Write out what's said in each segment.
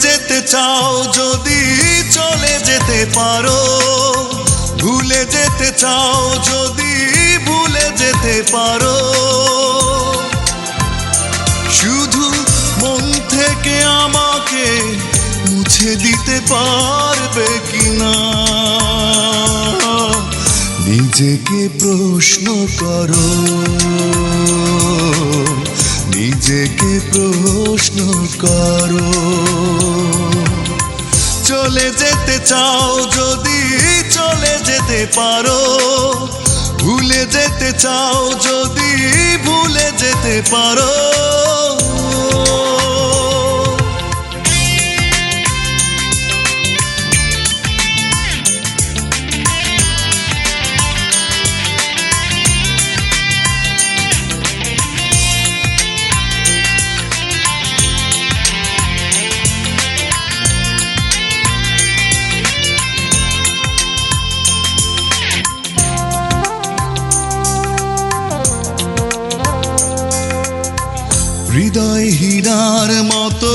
যেতে চাও, যদি চলে যেতে পারো। ভুলে যেতে চাও, যদি ভুলে যেতে পারো। শুধু মন থেকে আমাকে মুছে দিতে পারবে কিনা? নিজেকে প্রশ্ন করো। নিজেকে প্রশ্ন করো। চলে যেতে চাও যদি চলে যেতে পারো। ভুলে যেতে চাও যদি ভুলে যেতে পারো। হৃদয় হীরার মতো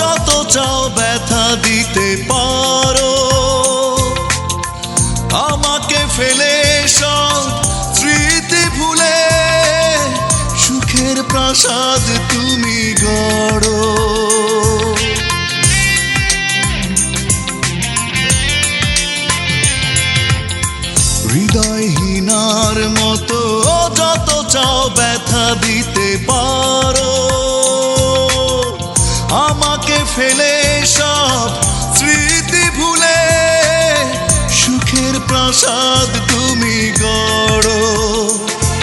যত চাও ব্যথা দিতে পারো। আমাকে ফেলে সব স্মৃতি ভুলে সুখের প্রাসাদ তুমি গড়ো। হৃদয়হীনার মতো যত চাও ব্যথা দিতে পারো। ফেলে সব স্মৃতি ভুলে, সুখের প্রাসাদ তুমি গড়।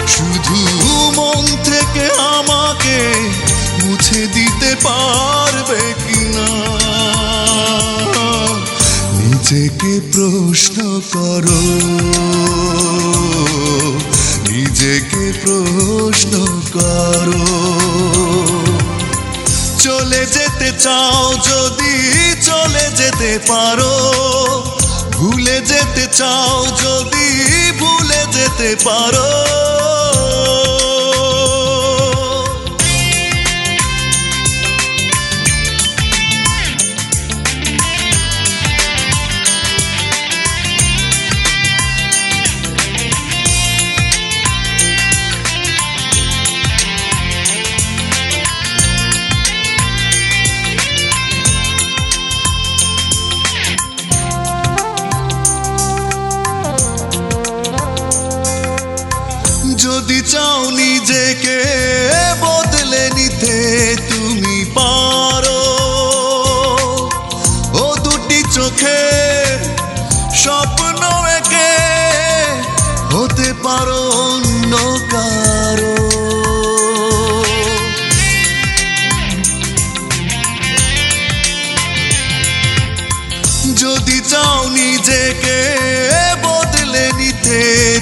শুধু মন থেকে আমাকে মুছে দিতে পারবে কিনা? নিজেকে প্রশ্ন করো। নিজেকে প্রশ্ন করো। চলে যেতে চাও যদি চলে যেতে পারো। ভুলে যেতে চাও যদি ভুলে যেতে পারো। নিজেকে বদলে নিতে তুমি পারো। ও দুটি চোখে স্বপ্ন একে হতে পারো যদি চাও নিজেকে বদলে নিতে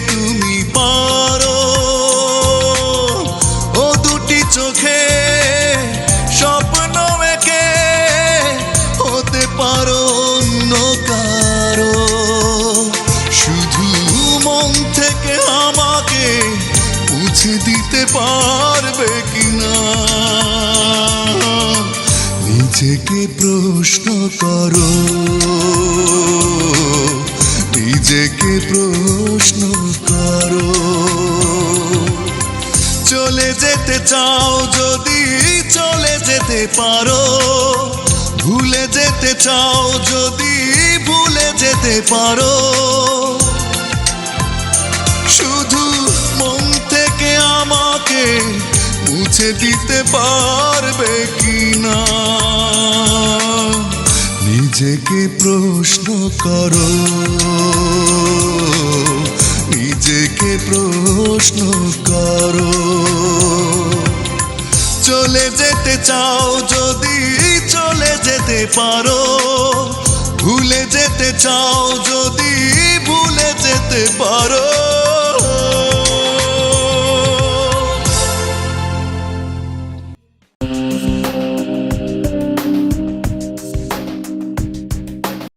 তুমি পারো থেকে আমাকে মুছে দিতে পারবে কিনা? নিজেকে প্রশ্ন করো, নিজেকে প্রশ্ন করো। চলে যেতে চাও যদি, চলে যেতে পারো। ভুলে যেতে চাও যদি, ভুলে যেতে পারো। শুধু মন থেকে আমাকে মুছে দিতে পারবে কি না নিজেকে প্রশ্ন করো। নিজেকে প্রশ্ন করো। চলে যেতে চাও যদি চলে যেতে পারো। ভুলে যেতে চাও যদি ভুলে যেতে পারো।